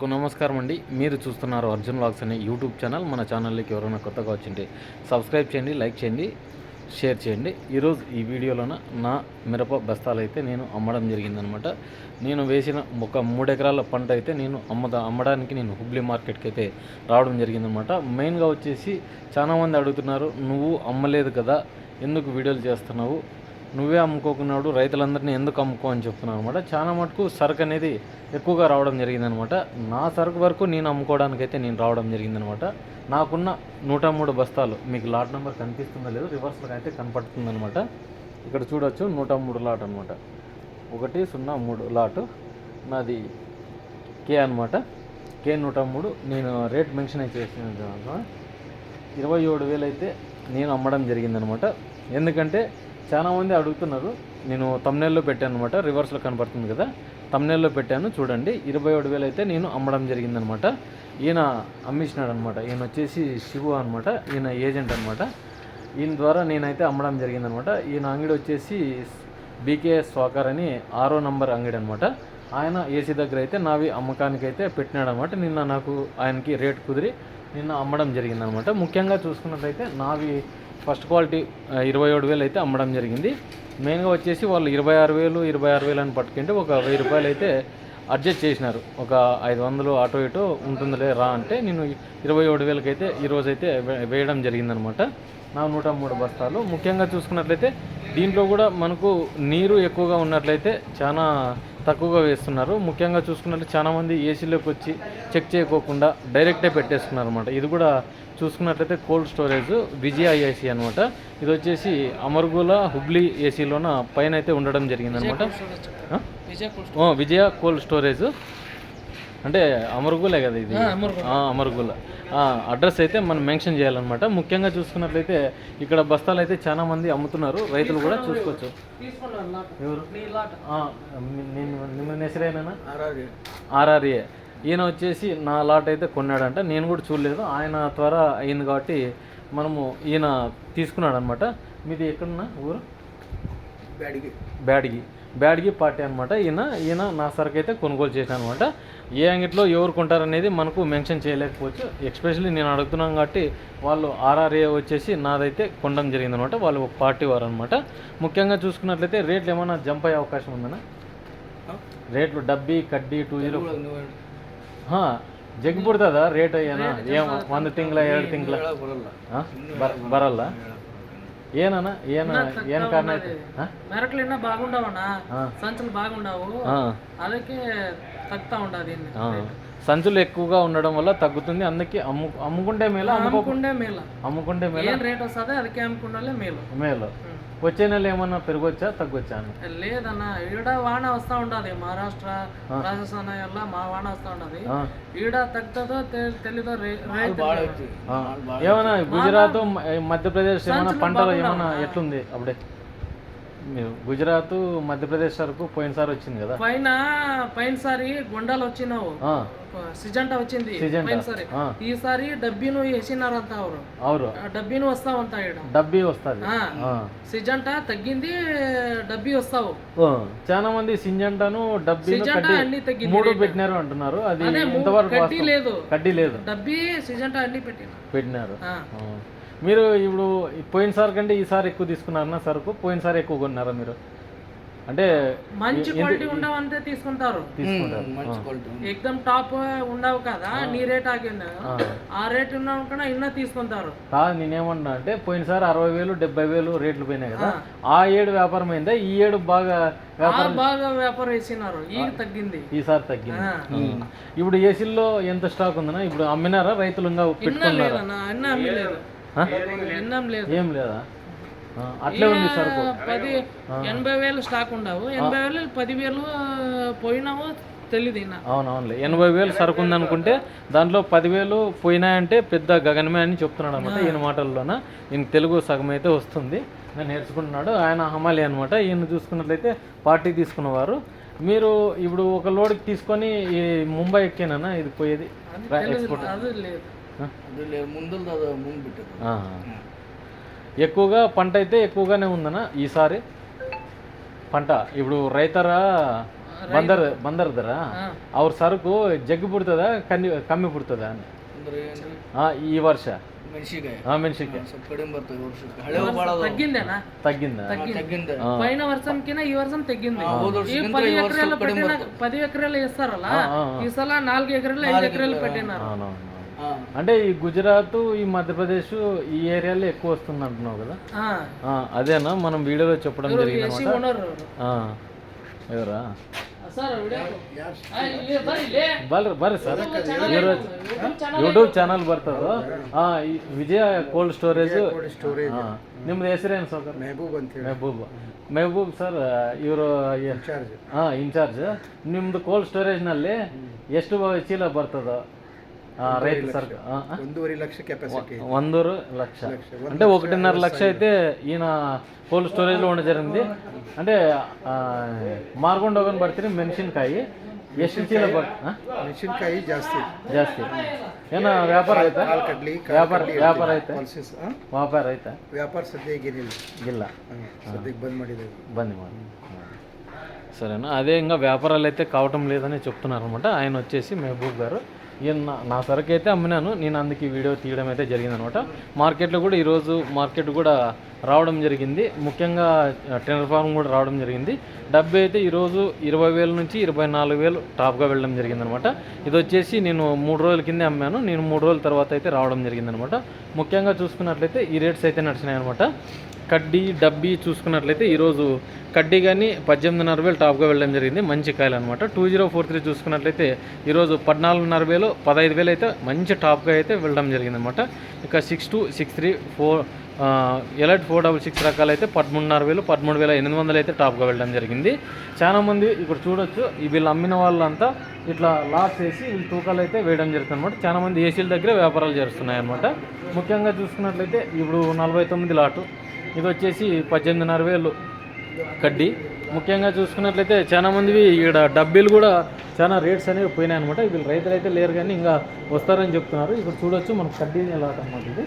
రైతులకు నమస్కారం అండి. మీరు చూస్తున్నారు అర్జున్ వ్లాగ్స్ అనే యూట్యూబ్ ఛానల్. మన ఛానల్లోకి ఎవరైనా కొత్తగా వచ్చింటే సబ్స్క్రైబ్ చేయండి లైక్ చేయండి షేర్ చేయండి. ఈరోజు ఈ వీడియోలోన నా మిరప బస్తాలు అయితే నేను అమ్మడం జరిగిందనమాట. నేను వేసిన ఒక మూడు ఎకరాల పంట అయితే నేను అమ్మద అమ్మడానికి నేను హుబ్లీ మార్కెట్కి అయితే రావడం జరిగిందనమాట. మెయిన్గా వచ్చేసి చాలామంది అడుగుతున్నారు నువ్వు అమ్మలేదు కదా ఎందుకు వీడియోలు చేస్తున్నావు? నువ్వే అమ్ముకోకున్నాడు రైతులందరినీ ఎందుకు అమ్ముకో అని చెప్తున్నాను అనమాట చాలా మటుకు సరుకు అనేది ఎక్కువగా రావడం జరిగిందనమాట నా సరుకు వరకు నేను అమ్ముకోవడానికి అయితే నేను రావడం జరిగిందనమాట నాకున్న నూట మూడు బస్తాలు మీకు లాట్ నెంబర్ కనిపిస్తుందో లేదు రివర్స్లో అయితే కనపడుతుందనమాట ఇక్కడ చూడొచ్చు నూట మూడు లాట్ అనమాట ఒకటి సున్నా మూడు లాటు. నాది కే అనమాట కే నూట మూడు. నేను రేట్ మెన్షన్ అయితే చేసిన ఇరవై ఏడు వేలు అయితే నేను అమ్మడం జరిగిందనమాట ఎందుకంటే చాలామంది అడుగుతున్నారు. నేను తమ్నేల్లో పెట్టాను అనమాట రివర్స్లో కనపడుతుంది కదా. తమ్నేల్లో పెట్టాను. చూడండి. ఇరవై ఏడు వేలు అయితే నేను అమ్మడం జరిగిందనమాట ఈయన అమ్మించినాడు అనమాట ఈయన వచ్చేసి శివు అనమాట ఈయన ఏజెంట్ అనమాట ఈయన ద్వారా నేనైతే అమ్మడం జరిగిందనమాట ఈయన అంగడి వచ్చేసి బీకే స్వాకర్ అని ఆరో నంబర్ అంగడి అనమాట ఆయన ఏసీ దగ్గర అయితే నావి అమ్మకానికి అయితే పెట్టినాడు అనమాట నిన్న నాకు ఆయనకి రేట్ కుదిరి నిన్న అమ్మడం జరిగిందనమాట ముఖ్యంగా చూసుకున్నట్లయితే నావి ఫస్ట్ క్వాలిటీ ఇరవై ఏడు వేలు అయితే అమ్మడం జరిగింది. మెయిన్గా వచ్చేసి వాళ్ళు ఇరవై ఆరు వేలు ఇరవై ఆరు వేలు అని పట్టుకుంటే ఒక వెయ్యి రూపాయలు అయితే అడ్జస్ట్ చేసినారు. ఒక ఐదు వందలు ఆటో ఇటో ఉంటుందిలే రా అంటే నేను ఇరవై ఏడు వేలకైతే ఈరోజు అయితే వే- వేయడం జరిగిందనమాట. నా నూట మూడు బస్తాలు. ముఖ్యంగా చూసుకున్నట్లయితే దీంట్లో కూడా మనకు నీరు ఎక్కువగా ఉన్నట్లయితే చాలా తక్కువగా వేస్తున్నారు. ముఖ్యంగా చూసుకున్నట్లయితే చాలామంది ఏసీలోకి వచ్చి చెక్ చేయకోకుండా డైరెక్టే పెట్టేస్తున్నారు అనమాట ఇది కూడా చూసుకున్నట్లయితే కోల్డ్ స్టోరేజ్ విజయ ఏసీ అనమాట ఇది వచ్చేసి అమర్గుల హుబ్లీ ఏసీలోన పైన అయితే ఉండడం జరిగిందనమాట విజయ కోల్డ్ స్టోరేజ్. అంటే అమర్గులే కదా ఇది? అమర్గుల. అడ్రస్ అయితే మనం మెన్షన్ చేయాలన్నమాట. ముఖ్యంగా చూసుకున్నట్లయితే ఇక్కడ బస్తాలు అయితే చాలా మంది అమ్ముతున్నారు. రైతులు కూడా చూసుకోవచ్చు. నేను ఆర్ఆర్ఏ. ఈయన వచ్చేసి నా లాట్ అయితే కొన్నాడంట. నేను కూడా చూడలేదు. ఆయన త్వర అయింది కాబట్టి మనము ఈయన తీసుకున్నాడు అనమాట మీది ఎక్కడున్నా ఊరు? బ్యాడిగి. బ్యాడిగి. పార్టీ అనమాట ఈయన ఈయన నా సరుకు అయితే కొనుగోలు చేశాను అనమాట ఏ అంగిట్లో ఎవరు కొంటారనేది మనకు మెన్షన్ చేయలేకపోవచ్చు ఎక్స్పెషల్లీ నేను అడుగుతున్నాను కాబట్టి వాళ్ళు ఆర్ఆర్ఏ వచ్చేసి నాదైతే కొనడం జరిగింది అనమాట వాళ్ళు ఒక పార్టీ వారు అనమాట ముఖ్యంగా చూసుకున్నట్లయితే రేట్లు ఏమైనా జంప్ అయ్యే అవకాశం ఉందనా రేట్లు డబ్బీ కడ్డీ టూ జీరో ಜಗ್ ಬಿಡ್ತದ ರೇಟ್ ಏನ ಏನ್ ಒಂದು ತಿಂಗಳ ಎರಡು ತಿಂಗಳ ಬರಲ್ಲ ఏనా? ఏనా ఏం కారణం అయితే? మెరకలు బాగుండవనా సంచులు బాగుండవు. అలాగే తగ్గుతా ఉండదు సంచులు ఎక్కువగా ఉండడం వల్ల తగ్గుతుంది. అందుకే అమ్ము అమ్ముకుంటే మేల అమ్ముకుంటే మేల. అమ్ముకుంటే మేల. ఏం రేట్ వస్తుంది అదికే అమ్ముకుంటే మేలు. మేలు. వచ్చే నెల ఏమన్నా పెరగొచ్చా తగ్గొచ్చా అని లేదన్న ఈడ వాన వస్తా ఉండదు. మహారాష్ట్ర రాజస్థాన్ ఎలా మా వాన వస్తా ఉండదు. ఆ, ఈడ తగ్గుతుందో తె- తెలీదో. ఏమన్నా గుజరాత్ మధ్యప్రదేశ్ ఏమన్నా పంటలు ఏమన్నా ఎట్లుంది అప్పుడే? గుజరాత్ మధ్యప్రదేశ్ వరకు పోయినసారి వచ్చింది కదా? పైన పైనసారి గుండాలు వచ్చినావు. సిజంట వచ్చింది. పైనసారి ఈసారి డబ్బీను వేసినారు అవరు. అవరు డబ్బీను వస్తావంత అంత డబ్బీ వస్తుంది. సిజంట తగ్గింది డబ్బీ వస్తావు. చాలా మంది సిజంటను డబ్బీ అన్ని తగ్గింది మూడు పెట్టినారు అంటున్నారు. అది ఇంతవరకు కడ్డీ లేదు. కడ్డీ లేదు. డబ్బీ సిజంట అన్ని పెట్టినారు. పెట్టినారు మీరు ఇప్పుడు పోయినసారి కంటే ఈసారి ఎక్కువ తీసుకున్నారన్నా సరుకు? పోయినసారి ఎక్కువ కొన్నారా మీరు? అంటే మంచి క్వాలిటీ ఉండవంతే తీసుకుంటారు. తీసుకుంటారు. ఎక్దమ్ టాప్ ఉండవు కదా నీ రేట్ ఆగింది? ఆ. రేట్ ఉన్నావు కన్నా ఇన్న తీసుకుంటారు. కాదు నేనేమన్నా అంటే పోయినసారి అరవై వేలు డెబ్బై వేలు రేట్లు పోయినాయి కదా. ఆ. ఏడు వ్యాపారం అయిందా? ఈ ఏడు బాగా బాగా వ్యాపారం వేసినారు. ఈ తగ్గింది. ఈసారి తగ్గింది. ఇప్పుడు ఏసీల్లో ఎంత స్టాక్ ఉందన్నా? ఇప్పుడు అమ్మినారా? రైతులు ఇంకా పెట్టుకున్నారా? ఏం లేదా? అట్లే ఉంది సరుకు. పది ఎనభై వేలు స్టాక్ ఉండవు. ఎనభై వేలు పదివేలు పోయినావు తెలియదు అవునవునులే. ఎనభై వేలు సరుకు ఉందనుకుంటే దాంట్లో పదివేలు పోయినాయంటే పెద్ద గగనమే అని చెప్తున్నాడు అనమాట ఈయన మాటల్లోన. ఈయన తెలుగు సగం అయితే వస్తుంది. నేను నేర్చుకుంటున్నాడు. ఆయన హమాలి అనమాట ఈయన చూసుకున్నట్లయితే పార్టీ తీసుకున్నవారు. మీరు ఇప్పుడు ఒక లోడ్కి తీసుకొని ఈ ముంబై ఎక్కేనా ఇది పోయేది ఎక్స్పోర్ట్. అదే ముందు ముందు పెట్టదు ఎక్కువగా పంట అయితే ఎక్కువగానే ఉందనా ఈసారి పంట ఇప్పుడు ರೈತರ ಬಂದರ್ ಬಂದರ್ದಾರ? ಅವ್ರ ಸರಕು ಜಗ್ಗಿ ಬಿಡ್ತದ ಕಮ್ಮಿ ಕಮ್ಮಿ ಬಿಡ್ತದ ಹಾ ಈ ವರ್ಷ. ಹಾ ಮೆಣಸಿನ್ಕಾಯಿ. ತಗ್ಗಿಂದ? ಪೈನ ವರ್ಷಂಕಿನ ಈ ವರ್ಷ ತಗ್ಗಿಂದ. ಈ ಪದಿ ಎಕರೆಲ್ಲ ಪದಿನ ಪದಿ ಎಕರೆಲ್ಲ ಇస్తారಲ್ಲ ಈ ಸಲ ನಾಲ್ಕು ಎಕರೆಲ್ಲ ಐದು ಎಕರೆಲ್ಲ పెట్టినారు అంటే ఈ గుజరాత్ ఈ మధ్యప్రదేశ్ ఈ ఏరియాలో ఎక్కువ వస్తుంది అంటున్నావు కదా అదేనా మనం వీడియోలో చెప్పడం జరిగింది ఎవరా ಬರ್ರಿ ಬರ್ರಿ ಸರ್ ಯೂಟ್ಯೂಬ್ ಚಾನಲ್ ಬರ್ತದ ಹಾ ವಿಜಯ ಕೋಲ್ಡ್ ಸ್ಟೋರೇಜ್ ನಿಮ್ದು ಹೆಸರೇನು ಸರ್ ಮೆಹಬೂಬ್ ಅಂತ ಮೆಹಬೂಬ್ ಮೆಹಬೂಬ್ ಸರ್ ಇವರು ಹಾ ಇನ್ಚಾರ್ಜ್ ನಿಮ್ದು ಕೋಲ್ಡ್ ಸ್ಟೋರೇಜ್ನಲ್ಲಿ ಎಷ್ಟು ಚೀಲ ಬರ್ತದ ರೈತ ಸರ್ ಒಂದೂವರೆ ಲಕ್ಷ ಕೆಪಾಸಿಟಿ ಒಂದೂರು లక్ష అంటే ఒకటిన్నర లక్ష అయితే ఈయన కోల్డ్ స్టోరేజ్లో ఉండడం జరిగింది అంటే ఆ, మార్గొండ ಹೋಗೋನ್ ಬರ್ತೀರಿ ಮೆಣಸಿನ್ಕಾಯಿ ಎಷ್ಟು ಚೀಲ ಬರ್ ಆ? ಮೆಣಸಿನ್ಕಾಯಿ ಜಾಸ್ತಿ ಜಾಸ್ತಿ ಏನ ವ್ಯಾಪಾರ ಆಯ್ತಾ ಕಾಳು ಕಡ್ಲಿ ವ್ಯಾಪಾರ ವ್ಯಾಪಾರ ಐತೆ ಪಲ್ಸಸ್ ವ್ಯಾಪಾರ ಐತೆ ವ್ಯಾಪಾರ ಸದ್ಯ ಈಗೇನಿಲ್ಲ ಇಲ್ಲ ಹಾ, ಸದ್ಯಕ್ಕೆ ಬಂದ್ ಮಾಡಿದ್ದೇವೆ బంది ಮಾಡಿ సరేనా అదే ఇంకా వ్యాపారాలు అయితే కావటం లేదని చెప్తున్నారు అనమాట ఆయన వచ్చేసి మహబూబ్ గారు ఈయన నా- నా సరుకు అయితే అమ్మినాను. నేను అందుకు ఈ వీడియో తీయడం అయితే జరిగిందనమాట. మార్కెట్లో కూడా ఈరోజు మార్కెట్ కూడా రావడం జరిగింది. ముఖ్యంగా టెనర్ ఫార్మ్ కూడా రావడం జరిగింది. డబ్బు అయితే ఈరోజు ఇరవై వేల నుంచి ఇరవై నాలుగు వేలు టాప్గా వెళ్ళడం జరిగిందనమాట. ఇది వచ్చేసి నేను మూడు రోజుల కిందే అమ్మాను. నేను మూడు రోజుల తర్వాత అయితే రావడం జరిగిందనమాట. ముఖ్యంగా చూసుకున్నట్లయితే ఈ రేట్స్ అయితే నడిచినాయి అనమాట కడ్డీ డబ్బీ చూసుకున్నట్లయితే ఈరోజు కడ్డీ కానీ పద్దెనిమిదిన్నర వేలు టాప్గా వెళ్ళడం జరిగింది. మంచి కాయలు అనమాట టూ జీరో ఫోర్ త్రీ చూసుకున్నట్లయితే ఈరోజు పద్నాలుగున్నర వేలు పదహైదు వేలు అయితే మంచి టాప్గా అయితే వెళ్ళడం జరిగిందనమాట ఇక six two six three four alert four double six రకాలు అయితే పదమూడున్నర వేలు పదమూడు వేల ఎనిమిది వందలు అయితే టాప్గా వెళ్ళడం జరిగింది. చాలామంది ఇక్కడ చూడొచ్చు వీళ్ళు అమ్మిన వాళ్ళంతా ఇట్లా లాస్ వేసి వీళ్ళు తూకాలు అయితే వేయడం జరుగుతుంది అనమాట చాలామంది ఏసీల దగ్గర వ్యాపారాలు చేస్తున్నాయి అనమాట ముఖ్యంగా చూసుకున్నట్లయితే ఇప్పుడు నలభై తొమ్మిది లాటు ఇది వచ్చేసి పద్దెనిమిదిన్నర వేలు కడ్డీ. ముఖ్యంగా చూసుకున్నట్లయితే చాలా మందివి ఇక్కడ డబ్బీలు కూడా చాలా రేట్స్ అనేవి పోయినాయి అనమాట వీళ్ళు రైతులు అయితే లేరు కానీ ఇంకా వస్తారని చెప్తున్నారు. ఇక్కడ చూడొచ్చు మనకు కడ్డీ లాట్ అనమాట ఇది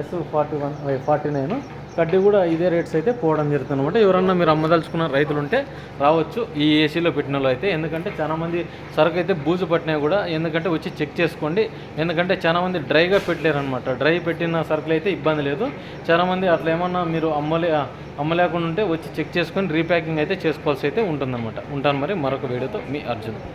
S forty one forty nine కడ్డీ కూడా ఇదే రేట్స్ అయితే పోవడం జరుగుతుంది అనమాట ఎవరన్నా మీరు అమ్మదలుచుకున్న రైతులు ఉంటే రావచ్చు. ఈ ఏసీలో పెట్టిన వాళ్ళు అయితే. ఎందుకంటే చాలామంది సరుకు అయితే బూజు పట్టినాయి కూడా ఎందుకంటే వచ్చి చెక్ చేసుకోండి. ఎందుకంటే చాలామంది డ్రైగా పెట్టలేరు అనమాట డ్రై పెట్టిన సరుకులు అయితే ఇబ్బంది లేదు. చాలా మంది అట్లా ఏమన్నా మీరు అమ్మలే అమ్మలేకుండా ఉంటే వచ్చి చెక్ చేసుకొని రీప్యాకింగ్ అయితే చేసుకోవాల్సి అయితే ఉంటుందన్నమాట. ఉంటాను మరి మరొక వీడియోతో. మీ అర్జున్.